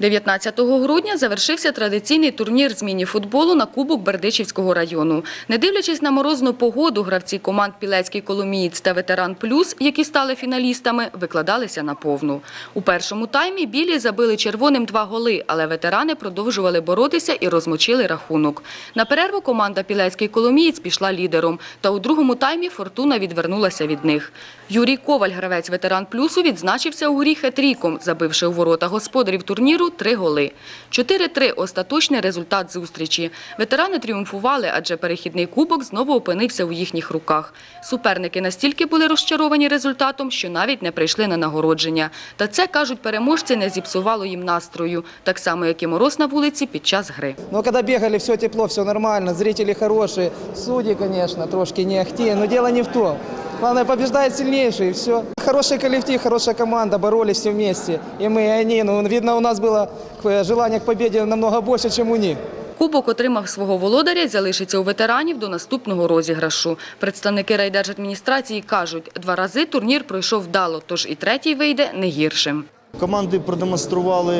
19 грудня завершився традиційний турнір з міні-футболу на Кубок Бердичівського району. Не дивлячись на морозну погоду, гравці команд Пілецький Коломієць та Ветеран Плюс, які стали фіналістами, викладалися на повну. У першому таймі білі забили червоним два голи, але ветерани продовжували боротися і розмочили рахунок. На перерву команда Пілецький Коломієць пішла лідером, та у другому таймі Фортуна відвернулася від них. Юрій Коваль, гравець Ветеран Плюсу, відзначився у грі хет-тріком, забивши у ворота господарів турніру три голи. 4-3 – остаточний результат зустрічі. Ветерани тріумфували, адже перехідний кубок знову опинився у їхніх руках. Суперники настільки були розчаровані результатом, що навіть не прийшли на нагородження. Та це, кажуть переможці, не зіпсувало їм настрою, так само, як і мороз на вулиці під час гри. Но когда бегали, все тепло, все нормально, зрители хорошие, судьи, конечно, трошки не ахти, но дело не в том. Главное, побеждает сильнейший, и все. Хороший коллектив, хорошая команда, боролись все вместе. И мы, и они. Ну, видно, у нас было э, желание к победе намного больше, чем у них. Кубок отримав свого володаря і залишиться у ветеранів до наступного розіграшу. Представники райдержадміністрації кажуть, два рази турнір пройшов вдало, тож і третій вийде не гіршим. Команди продемонстрували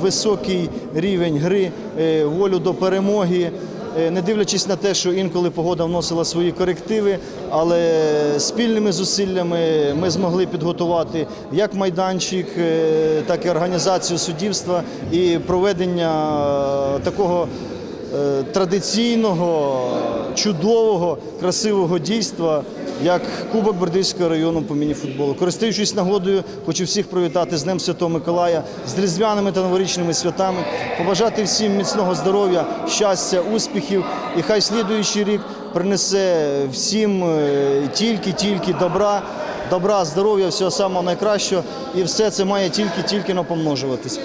високий рівень гри, е, волю до перемоги. Е, Не дивлячись на те, що інколи погода вносила свої корективи, але спільними зусиллями ми змогли підготувати як майданчик, е, так і організацію суддівства і проведення е, такого традиційного, чудового, красивого дійства, як Кубок Бердичського району по мініфутболу. Користуючись нагодою, хочу всіх привітати з Днем Святого Миколая, з різдвяними та новорічними святами, побажати всім міцного здоров'я, щастя, успіхів. І хай слідуючий рік принесе всім е, тільки-тільки добра, добра, здоров'я, всього самого найкращого. І все це має тільки-тільки напомножуватись.